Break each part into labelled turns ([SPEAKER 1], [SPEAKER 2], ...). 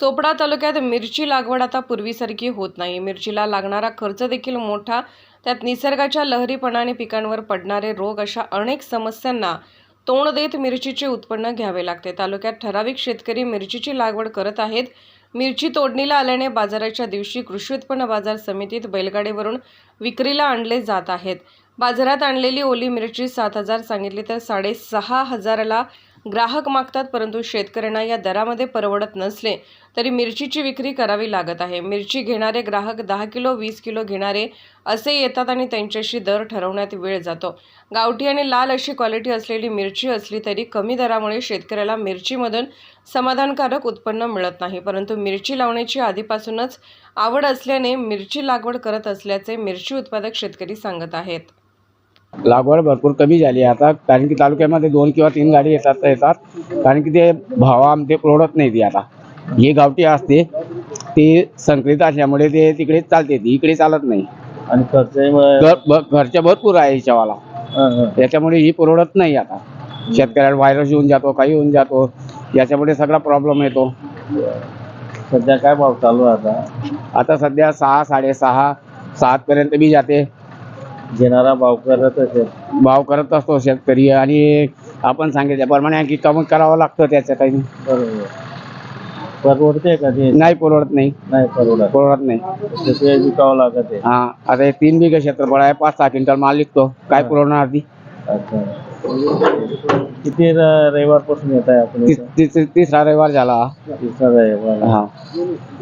[SPEAKER 1] चोपडा तालुक्यात मिरची लागवड आता पूर्वीसारखी होत नाही. मिरचीला लागणारा खर्च देखील मोठा त्यात निसर्गाच्या लहरीपणाने पिकांवर पडणारे रोग अशा अनेक समस्यांना तोंड देत मिरचीचे उत्पन्न घ्यावे लागते. तालुक्यात ठराविक शेतकरी मिरचीची लागवड करत आहेत. मिरची तोडणीला आल्याने बाजाराच्या दिवशी कृषी उत्पन्न बाजार समितीत बैलगाडीवरून विक्रीला आणले जात आहेत. बाजारात आणलेली ओली मिरची सात हजार सांगितली तर साडेसहा हजाराला ग्राहक मागतात परंतु शेतकऱ्यांना या दरामध्ये परवडत नसले तरी मिरचीची विक्री करावी लागत आहे. मिरची घेणारे ग्राहक दहा किलो वीस किलो घेणारे असे येतात आणि त्यांच्याशी दर ठरवण्यात वेळ जातो. गावठी आणि लाल अशी क्वालिटी असलेली मिरची असली तरी कमी दरामुळे शेतकऱ्याला मिरचीमधून समाधानकारक उत्पन्न मिळत नाही. परंतु मिरची लावण्याची आधीपासूनच आवड असल्याने मिरची लागवड करत असल्याचे मिरची उत्पादक शेतकरी सांगत आहेत.
[SPEAKER 2] लागवड भरपूर कमी झाली आता कारण की तालुक्यामध्ये दोन किंवा तीन गाडी येतात तर येतात. कारण की ते भाव आमचे परवडत नाही ती आता. ही गावठी असते ती संकलित असल्यामुळे ते तिकडे चालते ती इकडे चालत नाही.
[SPEAKER 3] आणि
[SPEAKER 2] भ- खर्च भरपूर आहे हिच्यावाला. त्याच्यामुळे ही परवडत नाही आता. शेतकऱ्याला व्हायरस येऊन जातो काही येऊन जातो. याच्यामुळे सगळा प्रॉब्लेम येतो.
[SPEAKER 3] सध्या काय भाव चालू आता?
[SPEAKER 2] आता सध्या सहा साडेसहा सातपर्यंत बी जाते.
[SPEAKER 3] घेणारा भाव करत असेल.
[SPEAKER 2] भाव करत असतो शेतकरी आणि आपण सांगितल्याप्रमाणे आणखी कमी करावं लागतं त्याच्या काही.
[SPEAKER 3] बरोबर. परवडते का ते?
[SPEAKER 2] नाही परवडत नाही.
[SPEAKER 3] नाही परवडत.
[SPEAKER 2] परवडत नाही.
[SPEAKER 3] ते विकावं लागत आहे.
[SPEAKER 2] हा आता हे तीन बिघे क्षेत्रफळ आहे पाच सहा क्विंटल माल निघतो. काय पुरवणार ती?
[SPEAKER 3] अच्छा. किती र- रविवारपासून येत आहे आपण
[SPEAKER 2] तीस-
[SPEAKER 3] इथं?
[SPEAKER 2] तीस- तिसरा रविवार झाला.
[SPEAKER 3] तिसरा रविवार.
[SPEAKER 2] हा.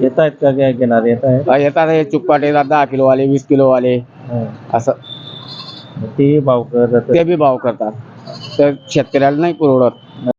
[SPEAKER 3] येत आहेत का घेणारे? येत आहेत?
[SPEAKER 2] हा, येतात हे चुकपाट येतात दहा किलो वाले वीस किलो वाले
[SPEAKER 3] हं.
[SPEAKER 2] असं.
[SPEAKER 3] ते भाव करतात.
[SPEAKER 2] ते बी भाव करतात. तर शेतकऱ्याला नाही परवडत.